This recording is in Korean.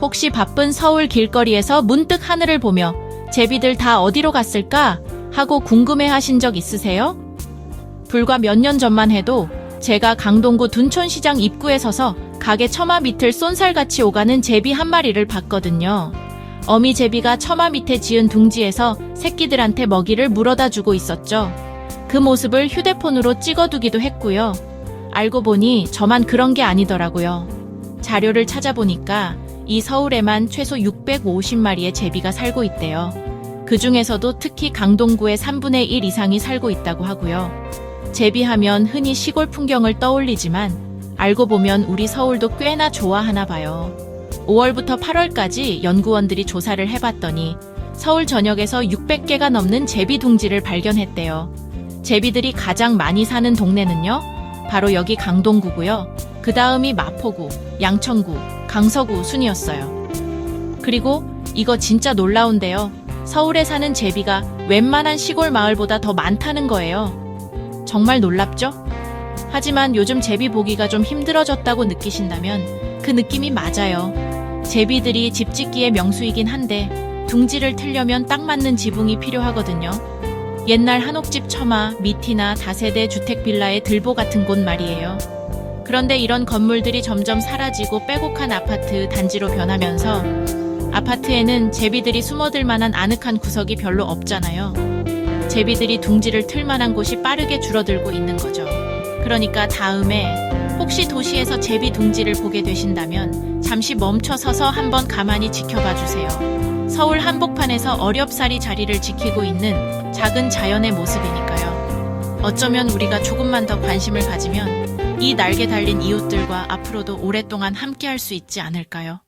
혹시 바쁜 서울 길거리에서 문득 하늘을 보며 제비들 다 어디로 갔을까 하고 궁금해 하신 적 있으세요? 불과 몇 년 전만 해도 제가 강동구 둔촌시장 입구에 서서 가게 처마 밑을 쏜살같이 오가는 제비 한 마리를 봤거든요. 어미 제비가 처마 밑에 지은 둥지에서 새끼들한테 먹이를 물어다 주고 있었죠. 그 모습을 휴대폰으로 찍어두기도 했고요. 알고 보니 저만 그런 게 아니더라고요. 자료를 찾아보니까 이 서울에만 최소 650마리의 제비가 살고 있대요. 그 중에서도 특히 강동구에 3분의 1 이상이 살고 있다고 하고요. 제비하면 흔히 시골 풍경을 떠올리지만 알고 보면 우리 서울도 꽤나 좋아하나 봐요. 5월부터 8월까지 연구원들이 조사를 해봤더니 서울 전역에서 600개가 넘는 제비 둥지를 발견했대요. 제비들이 가장 많이 사는 동네는요? 바로 여기 강동구고요. 그 다음이 마포구, 양천구, 강서구 순이었어요. 그리고 이거 진짜 놀라운데요. 서울에 사는 제비가 웬만한 시골 마을보다 더 많다는 거예요. 정말 놀랍죠? 하지만 요즘 제비 보기가 좀 힘들어졌다고 느끼신다면 그 느낌이 맞아요. 제비들이 집 짓기의 명수이긴 한데 둥지를 틀려면 딱 맞는 지붕이 필요하거든요. 옛날 한옥집 처마, 미티나 다세대 주택 빌라의 들보 같은 곳 말이에요. 그런데 이런 건물들이 점점 사라지고 빼곡한 아파트 단지로 변하면서 아파트에는 제비들이 숨어들 만한 아늑한 구석이 별로 없잖아요. 제비들이 둥지를 틀 만한 곳이 빠르게 줄어들고 있는 거죠. 그러니까 다음에 혹시 도시에서 제비 둥지를 보게 되신다면 잠시 멈춰 서서 한번 가만히 지켜봐 주세요. 서울 한복판에서 어렵사리 자리를 지키고 있는 작은 자연의 모습이니까요. 어쩌면 우리가 조금만 더 관심을 가지면 이 날개 달린 이웃들과 앞으로도 오랫동안 함께 할 수 있지 않을까요?